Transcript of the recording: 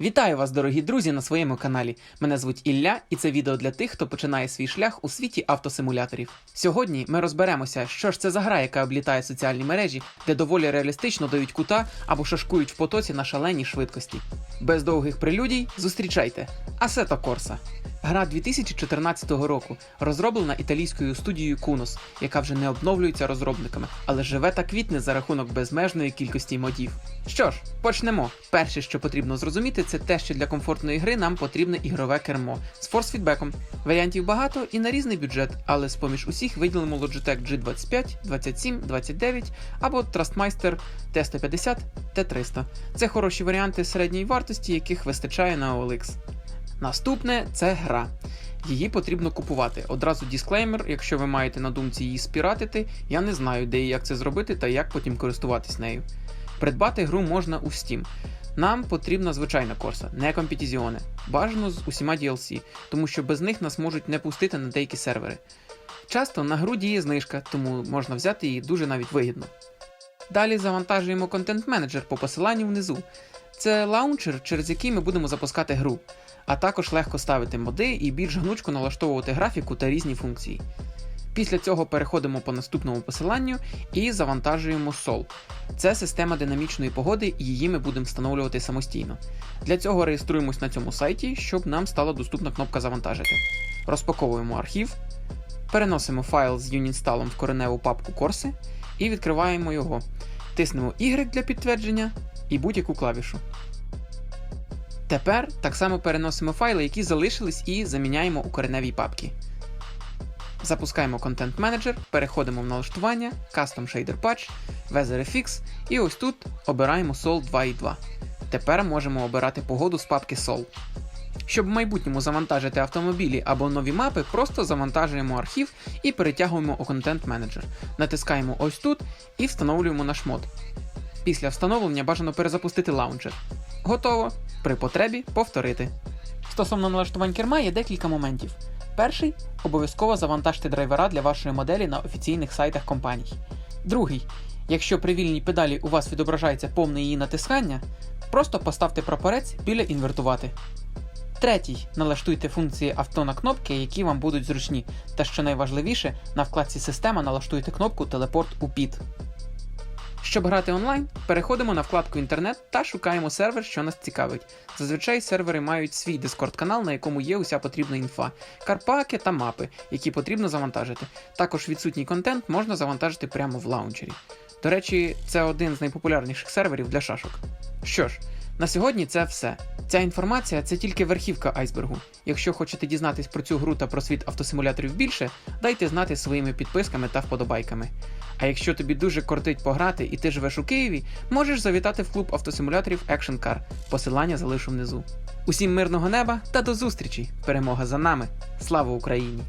Вітаю вас, дорогі друзі, на своєму каналі. Мене звуть Ілля, і це відео для тих, хто починає свій шлях у світі автосимуляторів. Сьогодні ми розберемося, що ж це за гра, яка облітає соціальні мережі, де доволі реалістично дають кута або шашкують в потоці на шаленій швидкості. Без довгих прелюдій зустрічайте Асета Corsa. Гра 2014 року розроблена італійською студією Kunos, яка вже не обновлюється розробниками, але живе та квітне за рахунок безмежної кількості модів. Що ж, почнемо. Перше, що потрібно зрозуміти, це те, що для комфортної гри нам потрібне ігрове кермо з форс-фідбеком. Варіантів багато і на різний бюджет, але з-поміж усіх виділимо Logitech G25, 27, 29 або Trustmeister T150, T300. Це хороші варіанти середньої вартості, яких вистачає на OLX. Наступне це гра. Її потрібно купувати. Одразу дисклеймер, якщо ви маєте на думці її спіратити, я не знаю, де і як це зробити та як потім користуватись нею. Придбати гру можна у Steam. Нам потрібна звичайна корса, не компетізіоне. Бажано з усіма DLC, тому що без них нас можуть не пустити на деякі сервери. Часто на гру діє знижка, тому можна взяти її дуже навіть вигідно. Далі завантажуємо контент-менеджер по посиланню внизу. Це лаунчер, через який ми будемо запускати гру, а також легко ставити моди і більш гнучко налаштовувати графіку та різні функції. Після цього переходимо по наступному посиланню і завантажуємо Sol. Це система динамічної погоди, і її ми будемо встановлювати самостійно. Для цього реєструємось на цьому сайті, щоб нам стала доступна кнопка Завантажити. Розпаковуємо архів, переносимо файл з Uninstall в кореневу папку Корси і відкриваємо його. Тиснемо Y для підтвердження і будь-яку клавішу. Тепер так само переносимо файли, які залишились, і заміняємо у кореневій папці. Запускаємо Content Manager, переходимо в налаштування, Custom Shader Patch, WeatherFX і ось тут обираємо Sol 2.2. Тепер можемо обирати погоду з папки Sol. Щоб в майбутньому завантажити автомобілі або нові мапи, просто завантажуємо архів і перетягуємо у Content Manager. Натискаємо ось тут і встановлюємо наш мод. Після встановлення бажано перезапустити лаунчер. Готово. При потребі повторити. Стосовно налаштувань керма є декілька моментів. Перший обов'язково завантажте драйвера для вашої моделі на офіційних сайтах компаній. Другий, якщо при вільній педалі у вас відображається повне її натискання, просто поставте прапорець біля інвертувати. Третій, налаштуйте функції авто на кнопки, які вам будуть зручні. Та що найважливіше, на вкладці Система налаштуйте кнопку Телепорт у під. Щоб грати онлайн, переходимо на вкладку Інтернет та шукаємо сервер, що нас цікавить. Зазвичай сервери мають свій Discord канал, на якому є уся потрібна інфа, карпаки та мапи, які потрібно завантажити. Також відсутній контент можна завантажити прямо в лаунчері. До речі, це один з найпопулярніших серверів для шашок. Що ж, на сьогодні це все. Ця інформація це тільки верхівка айсбергу. Якщо хочете дізнатись про цю гру та про світ автосимуляторів більше, дайте знати своїми підписками та вподобайками. А якщо тобі дуже кортить пограти і ти живеш у Києві, можеш завітати в клуб автосимуляторів Action Car. Посилання залишу внизу. Усім мирного неба та до зустрічі! Перемога за нами! Слава Україні!